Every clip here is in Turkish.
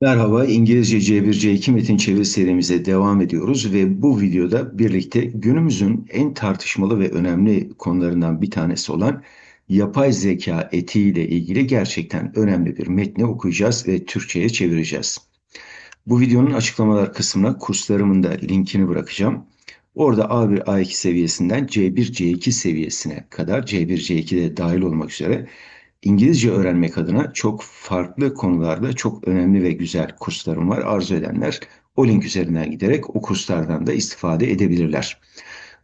Merhaba, İngilizce C1 C2 metin çeviri serimize devam ediyoruz ve bu videoda birlikte günümüzün en tartışmalı ve önemli konularından bir tanesi olan yapay zeka etiğiyle ilgili gerçekten önemli bir metni okuyacağız ve Türkçe'ye çevireceğiz. Bu videonun açıklamalar kısmına kurslarımın da linkini bırakacağım. Orada A1, A2 seviyesinden C1, C2 seviyesine kadar C1, C2'de dahil olmak üzere İngilizce öğrenmek adına çok farklı konularda çok önemli ve güzel kurslarım var. Arzu edenler o link üzerinden giderek o kurslardan da istifade edebilirler.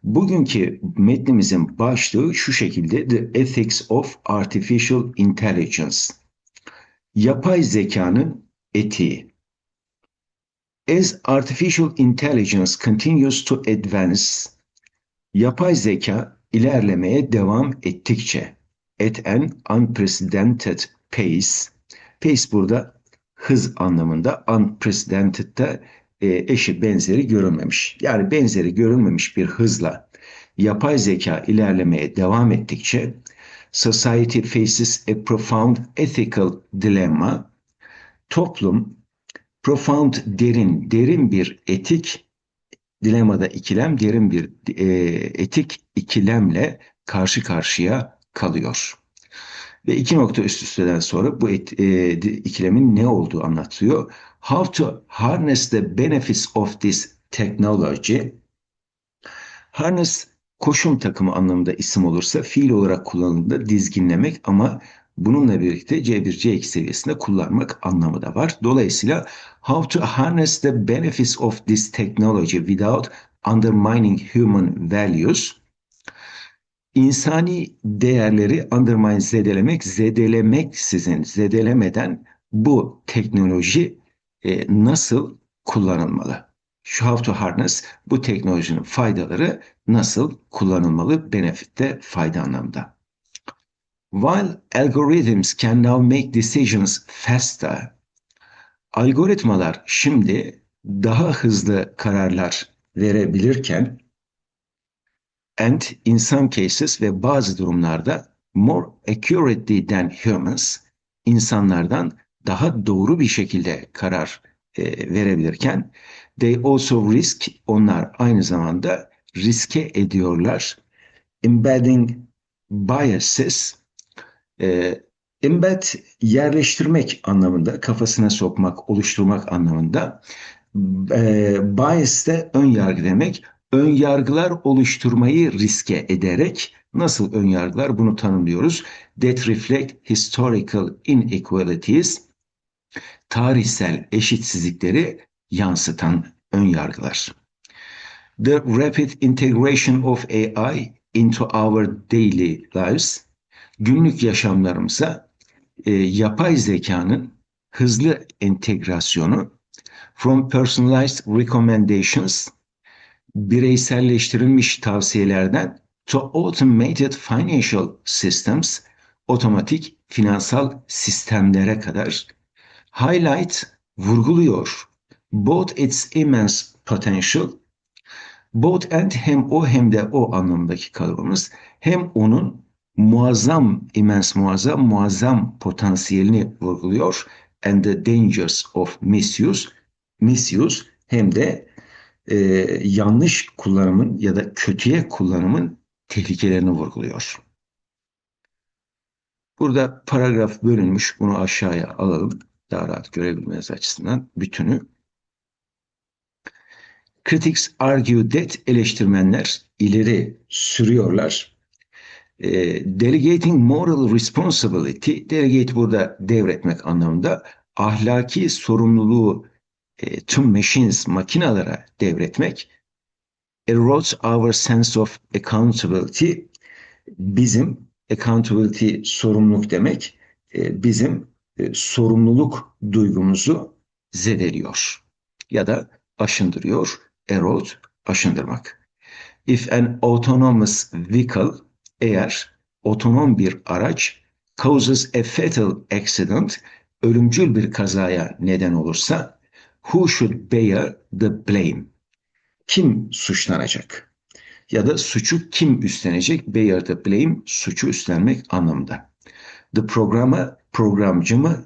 Bugünkü metnimizin başlığı şu şekilde The Ethics of Artificial Intelligence. Yapay zekanın etiği. As artificial intelligence continues to advance, yapay zeka ilerlemeye devam ettikçe at an unprecedented pace. Pace burada hız anlamında, unprecedented de eşi benzeri görülmemiş. Yani benzeri görülmemiş bir hızla yapay zeka ilerlemeye devam ettikçe society faces a profound ethical dilemma. Toplum profound derin, derin bir etik dilemada ikilem, derin bir e, etik ikilemle karşı karşıya kalıyor. Ve iki nokta üst üsteden sonra bu et, e, ikilemin ne olduğu anlatılıyor. How to harness the benefits of this technology. Harness koşum takımı anlamında isim olursa fiil olarak kullanıldığında dizginlemek ama bununla birlikte C1, C2 seviyesinde kullanmak anlamı da var. Dolayısıyla how to harness the benefits of this technology without undermining human values insani değerleri undermine zedelemek, zedelemek sizin zedelemeden bu teknoloji e, nasıl kullanılmalı? How to harness bu teknolojinin faydaları nasıl kullanılmalı? Benefitte fayda anlamda. While algorithms can now make decisions faster, algoritmalar şimdi daha hızlı kararlar verebilirken and in some cases ve bazı durumlarda more accurately than humans insanlardan daha doğru bir şekilde karar e, verebilirken they also risk onlar aynı zamanda riske ediyorlar. Embedding biases e, embed yerleştirmek anlamında kafasına sokmak oluşturmak anlamında e, bias de ön yargı demek ön yargılar oluşturmayı riske ederek nasıl ön yargılar bunu tanımlıyoruz. That reflect historical inequalities tarihsel eşitsizlikleri yansıtan ön yargılar. The rapid integration of AI into our daily lives günlük yaşamlarımıza e, yapay zekanın hızlı entegrasyonu from personalized recommendations bireyselleştirilmiş tavsiyelerden to automated financial systems, otomatik finansal sistemlere kadar highlight vurguluyor. Both its immense potential, both and hem o hem de o anlamındaki kalıbımız hem onun muazzam, immense muazzam, muazzam potansiyelini vurguluyor and the dangers of misuse, misuse hem de e, yanlış kullanımın ya da kötüye kullanımın tehlikelerini vurguluyor. Burada paragraf bölünmüş. Bunu aşağıya alalım. Daha rahat görebilmeniz açısından bütünü. Critics argue that eleştirmenler ileri sürüyorlar. E, delegating moral responsibility, delegate burada devretmek anlamında ahlaki sorumluluğu e, tüm machines makinalara devretmek erodes our sense of accountability bizim accountability sorumluluk demek e, bizim e, sorumluluk duygumuzu zedeliyor ya da aşındırıyor erode aşındırmak. If an autonomous vehicle eğer otonom bir araç causes a fatal accident ölümcül bir kazaya neden olursa Who should bear the blame? Kim suçlanacak? Ya da suçu kim üstlenecek? Bear the blame, suçu üstlenmek anlamında. The programmer, programcı mı?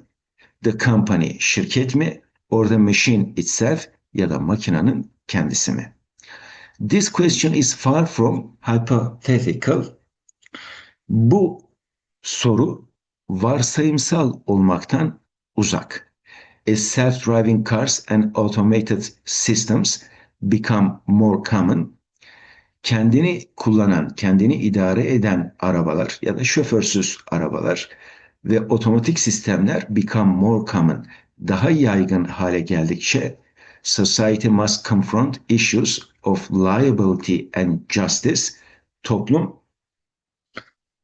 The company, şirket mi? or the machine itself ya da makinenin kendisi mi? This question is far from hypothetical. Bu soru varsayımsal olmaktan uzak. As self-driving cars and automated systems become more common, kendini kullanan, kendini idare eden arabalar ya da şoförsüz arabalar ve otomatik sistemler become more common, daha yaygın hale geldikçe society must confront issues of liability and justice. Toplum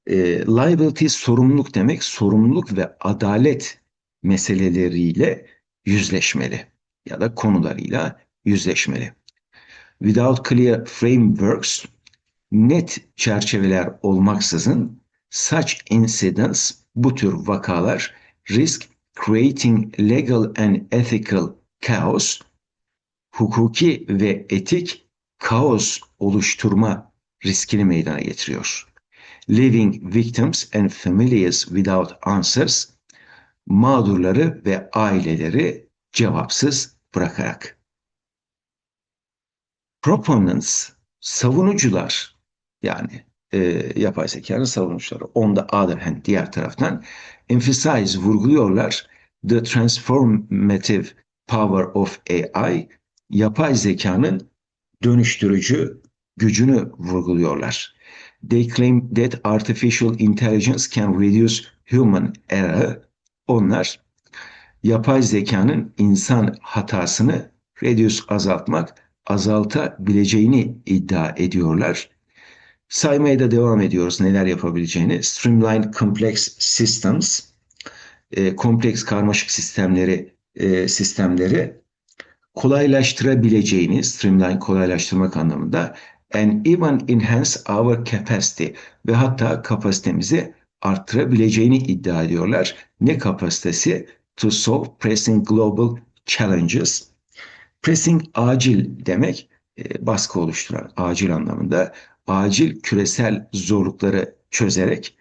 e, liability sorumluluk demek, sorumluluk ve adalet meseleleriyle yüzleşmeli ya da konularıyla yüzleşmeli. Without clear frameworks, net çerçeveler olmaksızın such incidents, bu tür vakalar risk creating legal and ethical chaos, hukuki ve etik kaos oluşturma riskini meydana getiriyor. Leaving victims and families without answers, mağdurları ve aileleri cevapsız bırakarak. Proponents, savunucular yani e, yapay zekanın savunucuları on the other hand diğer taraftan emphasize vurguluyorlar the transformative power of AI yapay zekanın dönüştürücü gücünü vurguluyorlar. They claim that artificial intelligence can reduce human error. Onlar yapay zekanın insan hatasını reduce azaltmak, azaltabileceğini iddia ediyorlar. Saymaya da devam ediyoruz neler yapabileceğini. Streamlined Complex Systems, e, kompleks karmaşık sistemleri e, sistemleri kolaylaştırabileceğini, streamline kolaylaştırmak anlamında and even enhance our capacity ve hatta kapasitemizi arttırabileceğini iddia ediyorlar. Ne kapasitesi? To solve pressing global challenges. Pressing acil demek, e, baskı oluşturan acil anlamında acil küresel zorlukları çözerek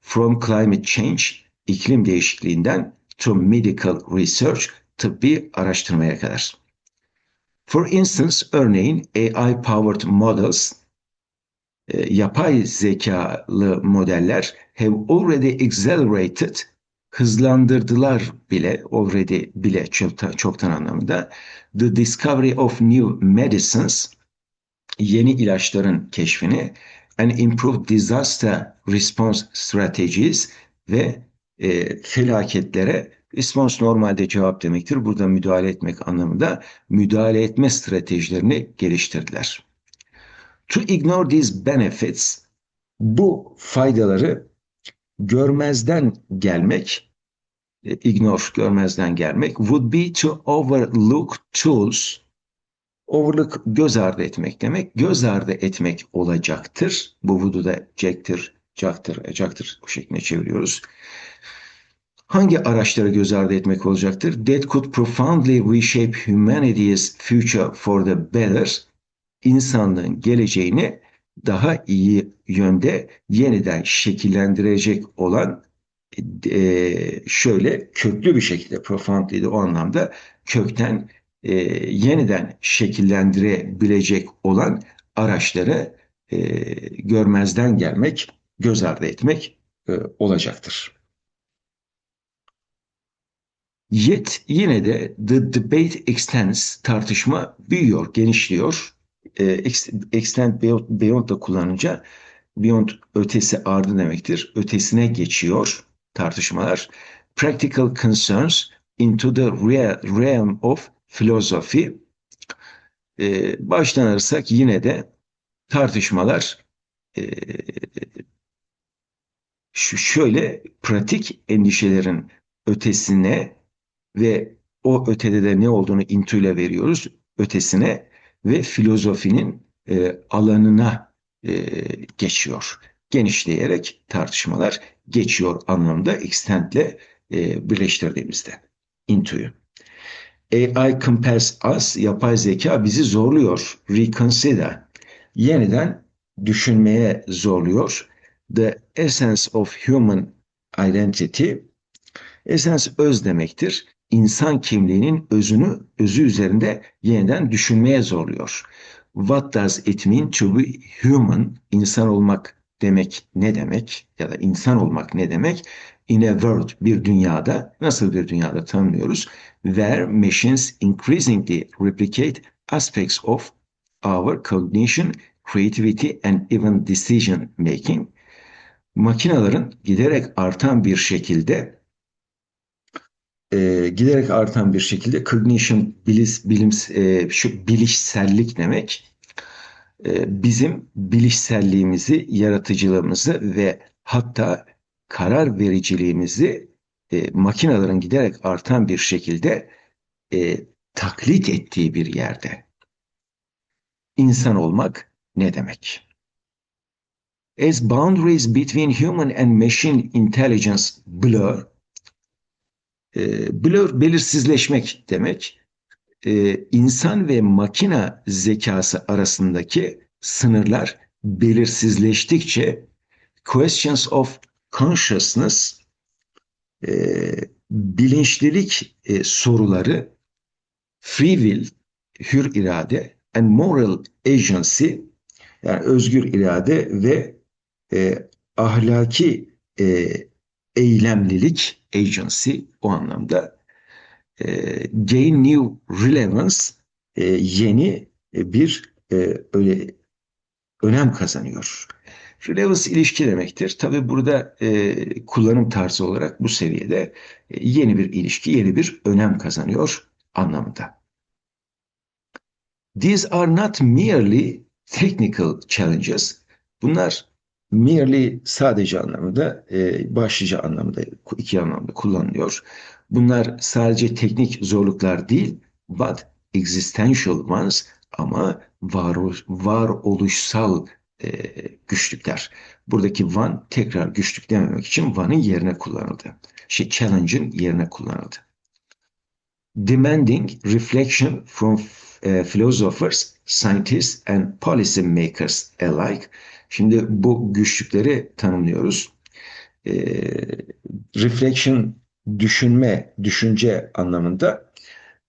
from climate change iklim değişikliğinden to medical research tıbbi araştırmaya kadar. For instance, örneğin AI-powered models, yapay zekalı modeller have already accelerated, hızlandırdılar bile, already bile çoktan, çoktan anlamında, the discovery of new medicines, yeni ilaçların keşfini, and improved disaster response strategies ve e, felaketlere response normalde cevap demektir. Burada müdahale etmek anlamında müdahale etme stratejilerini geliştirdiler. To ignore these benefits bu faydaları görmezden gelmek e, ignore görmezden gelmek would be to overlook tools overlook göz ardı etmek demek göz ardı etmek olacaktır. Bu would'u da jack'tir, jack'tır, jack'tır bu şeklinde çeviriyoruz hangi araçları göz ardı etmek olacaktır? That could profoundly reshape humanity's future for the better. İnsanlığın geleceğini daha iyi yönde yeniden şekillendirecek olan e, şöyle köklü bir şekilde profoundly o anlamda kökten e, yeniden şekillendirebilecek olan araçları e, görmezden gelmek, göz ardı etmek e, olacaktır. Yet yine de the debate extends tartışma büyüyor, genişliyor. E, extend beyond da kullanınca beyond ötesi ardı demektir. Ötesine geçiyor tartışmalar. Practical concerns into the realm of philosophy. E, baştan alırsak yine de tartışmalar e, şöyle pratik endişelerin ötesine ve o ötede de ne olduğunu intuyla veriyoruz ötesine ve filozofinin e, alanına e, geçiyor. Genişleyerek tartışmalar geçiyor anlamda extend'le e, birleştirdiğimizde intuyu. AI compels us, yapay zeka bizi zorluyor. Reconsider, yeniden düşünmeye zorluyor. The essence of human identity, Essence öz demektir. İnsan kimliğinin özünü, özü üzerinde yeniden düşünmeye zorluyor. What does it mean to be human? İnsan olmak demek ne demek? Ya da insan olmak ne demek? In a world, bir dünyada, nasıl bir dünyada tanımlıyoruz? Where machines increasingly replicate aspects of our cognition, creativity and even decision making. Makinelerin giderek artan bir şekilde e, giderek artan bir şekilde cognition bilis, bilim e, şu bilişsellik demek e, bizim bilişselliğimizi, yaratıcılığımızı ve hatta karar vericiliğimizi e, makinelerin giderek artan bir şekilde e, taklit ettiği bir yerde. İnsan olmak ne demek? As boundaries between human and machine intelligence blur, e, blur belirsizleşmek demek. E, insan ve makina zekası arasındaki sınırlar belirsizleştikçe questions of consciousness e, bilinçlilik e, soruları free will, hür irade and moral agency yani özgür irade ve e, ahlaki e, eylemlilik agency o anlamda e, gain new relevance e, yeni e, bir e, öyle önem kazanıyor. Relevance ilişki demektir. Tabi burada e, kullanım tarzı olarak bu seviyede e, yeni bir ilişki, yeni bir önem kazanıyor anlamında. These are not merely technical challenges. Bunlar merely sadece anlamında, e, başlıca anlamında, iki anlamda kullanılıyor. Bunlar sadece teknik zorluklar değil, but existential ones ama var, varoluşsal e, güçlükler. Buradaki one tekrar güçlük dememek için one'ın yerine kullanıldı. Şey challenge'ın yerine kullanıldı. Demanding reflection from uh, philosophers, scientists and policy makers alike. Şimdi bu güçlükleri tanımlıyoruz. E, reflection düşünme, düşünce anlamında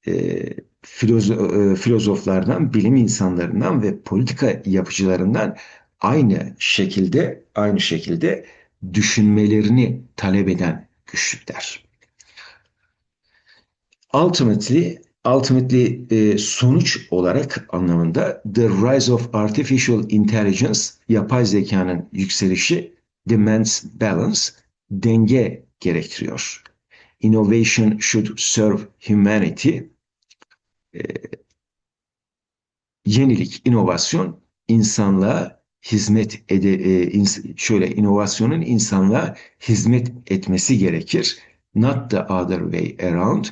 e, filozo, e, filozoflardan, bilim insanlarından ve politika yapıcılarından aynı şekilde aynı şekilde düşünmelerini talep eden güçlükler. Ultimately ultimately e, sonuç olarak anlamında the rise of artificial intelligence yapay zekanın yükselişi demands balance denge gerektiriyor. Innovation should serve humanity. E, yenilik, inovasyon insanlığa hizmet ede, e, şöyle inovasyonun insanlığa hizmet etmesi gerekir. Not the other way around.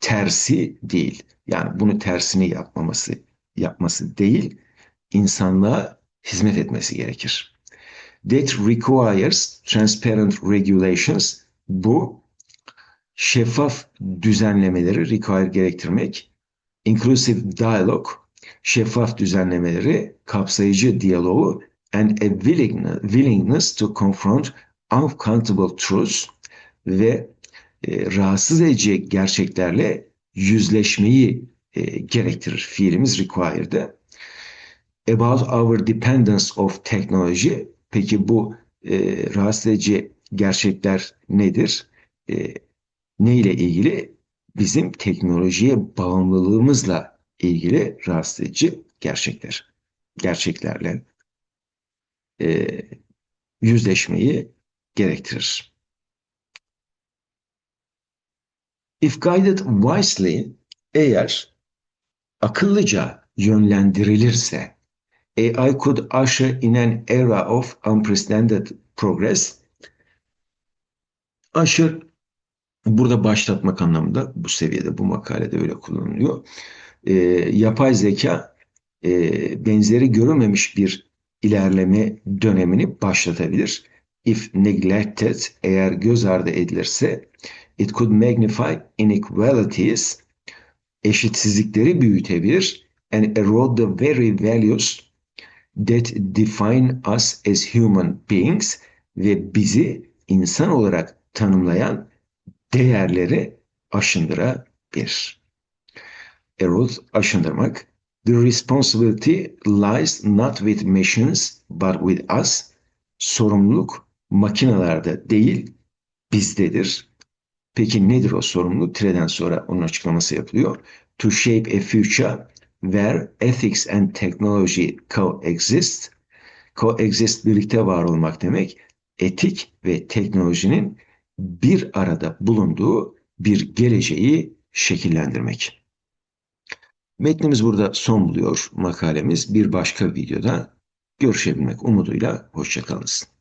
Tersi değil. Yani bunu tersini yapmaması yapması değil, insanlığa hizmet etmesi gerekir. That requires transparent regulations. Bu şeffaf düzenlemeleri require gerektirmek, inclusive dialogue şeffaf düzenlemeleri, kapsayıcı diyaloğu and a willingness to confront uncountable truths ve e, rahatsız edici gerçeklerle yüzleşmeyi e, gerektirir. Fiilimiz require'de. About our dependence of technology. Peki bu e, rahatsız edici gerçekler nedir? E, ne ile ilgili? Bizim teknolojiye bağımlılığımızla ilgili rahatsız edici gerçekler. Gerçeklerle e, yüzleşmeyi gerektirir. If guided wisely, eğer akıllıca yönlendirilirse, AI could usher in an era of unprecedented progress. Usher burada başlatmak anlamında bu seviyede bu makalede öyle kullanılıyor e, yapay zeka e, benzeri görülmemiş bir ilerleme dönemini başlatabilir. If neglected, eğer göz ardı edilirse, it could magnify inequalities, eşitsizlikleri büyütebilir and erode the very values that define us as human beings ve bizi insan olarak tanımlayan değerleri aşındırabilir. Erode aşındırmak. The responsibility lies not with machines but with us. Sorumluluk makinelerde değil bizdedir. Peki nedir o sorumluluk? Tireden sonra onun açıklaması yapılıyor. To shape a future where ethics and technology coexist. Coexist birlikte var olmak demek. Etik ve teknolojinin bir arada bulunduğu bir geleceği şekillendirmek. Metnimiz burada son buluyor makalemiz. Bir başka videoda görüşebilmek umuduyla hoşçakalınız.